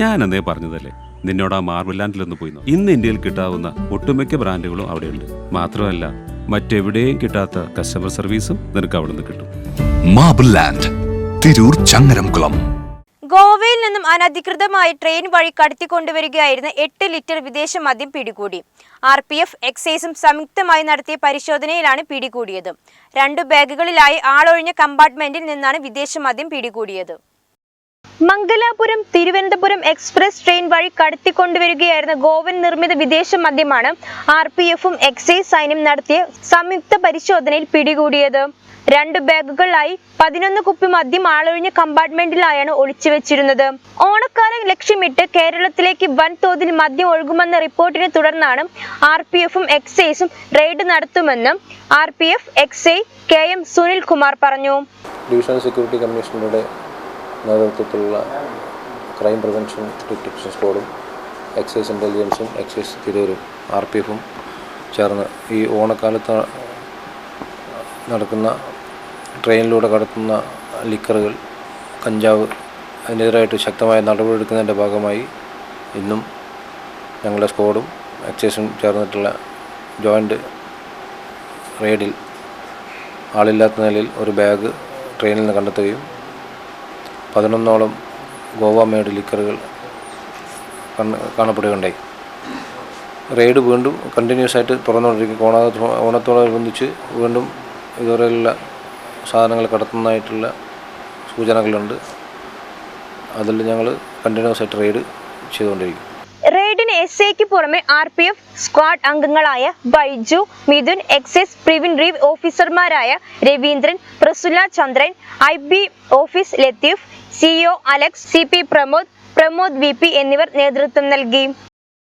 ഞാൻ അന്നേ പറഞ്ഞതല്ലേ? നിന്നോട് ആ മാർബിൾ ലാൻഡിലൊന്ന് പോയി. ഇന്ന് ഇന്ത്യയിൽ കിട്ടാവുന്ന ഒട്ടുമിക്ക ബ്രാൻഡുകളും അവിടെയുണ്ട്. മാത്രമല്ല മറ്റെവിടെയും കിട്ടാത്ത കസ്റ്റമർ സർവീസും നിനക്ക് അവിടെ നിന്ന് കിട്ടും. Marble land Tirur Changaramkulam. ഗോവയിൽ നിന്നും അനധികൃതമായി ട്രെയിൻ വഴി കടത്തിക്കൊണ്ടുവരികയായിരുന്ന എട്ട് ലിറ്റർ വിദേശ മദ്യം പിടികൂടി. ആർ പി എഫ് എക്സൈസും സംയുക്തമായി നടത്തിയ പരിശോധനയിലാണ് പിടികൂടിയത്. രണ്ടു ബാഗുകളിലായി ആളൊഴിഞ്ഞ കമ്പാർട്ട്മെന്റിൽ നിന്നാണ് വിദേശ മദ്യം പിടികൂടിയത്. മംഗലാപുരം തിരുവനന്തപുരം എക്സ്പ്രസ് ട്രെയിൻ വഴി കടത്തിക്കൊണ്ടുവരികയായിരുന്ന ഗോവൻ നിർമ്മിത വിദേശ മദ്യമാണ് ആർ പി എഫും എക്സൈസ് സൈന്യം നടത്തിയ സംയുക്ത പരിശോധനയിൽ പിടികൂടിയത്. രണ്ട് ബാഗുകളായി പതിനൊന്ന് കുപ്പി മദ്യം ആളൊഴിഞ്ഞ കമ്പാർട്ട്മെന്റിലായാണ് ഒളിച്ചു വെച്ചിരുന്നത് ഓണക്കാലം ലക്ഷ്യമിട്ട് കേരളത്തിലേക്ക് വൻതോതിൽ മദ്യം ഒഴുകുമെന്ന റിപ്പോർട്ടിനെ തുടർന്നാണ് ആർ പി എഫും എക്സൈസും റെയ്ഡ് നടത്തുമെന്ന് ആർ പി എഫ് എക്സൈ കെ എം സുനിൽ കുമാർ പറഞ്ഞു. ഡിവിഷണൽ സെക്യൂരിറ്റി കമ്മീഷണറുടെ നേതൃത്വത്തിലുള്ള ക്രൈം പ്രിവെൻഷൻ ഡിറ്റക്ഷൻ സ്ക്വാഡും എക്സൈസ് ഇന്റലിജൻസും എക്സൈസ് തിരൂരും ആർ പി എഫും ചേർന്ന് ഈ ഓണക്കാലത്ത് നടക്കുന്ന ട്രെയിനിലൂടെ കടത്തുന്ന ലിക്കറുകൾ കഞ്ചാവ് അതിനെതിരായിട്ട് ശക്തമായ നടപടിയെടുക്കുന്നതിന്റെ ഭാഗമായി ഇന്നും ഞങ്ങളുടെ സ്ക്വാഡും എക്സൈസും ചേർന്നിട്ടുള്ള ജോയിന്റ് റെയ്ഡിൽ ആളില്ലാത്ത നിലയിൽ ഒരു ബാഗ് ട്രെയിനിൽ നിന്ന് കണ്ടെത്തുകയും പതിനൊന്നോളം ഗോവ മേഡ് ലിക്കറുകൾ കാണപ്പെടുകയുണ്ടായി. റെയ്ഡ് വീണ്ടും കണ്ടിന്യൂസ് ആയിട്ട് തുറന്നുകൊണ്ടിരിക്കും. ഓണ ഓണത്തോടനുബന്ധിച്ച് വീണ്ടും ഇതുവരെയുള്ള സാധനങ്ങൾ കടത്തുന്നതായിട്ടുള്ള സൂചനകളുണ്ട്. അതിൽ ഞങ്ങൾ കണ്ടിന്യൂസ് ആയിട്ട് റെയ്ഡ് ചെയ്തുകൊണ്ടിരിക്കും. റെയ്ഡിന് എസ് ഐക്ക് പുറമെ ആർ പി എഫ് സ്ക്വാഡ് അംഗങ്ങളായ Baiju Mithun excise preventive ഓഫീസർമാരായ Raveendran Prasula Chandran I B office Latheef CEO Alex C P Pramod Pramod V P എന്നിവർ നേതൃത്വം നൽകി.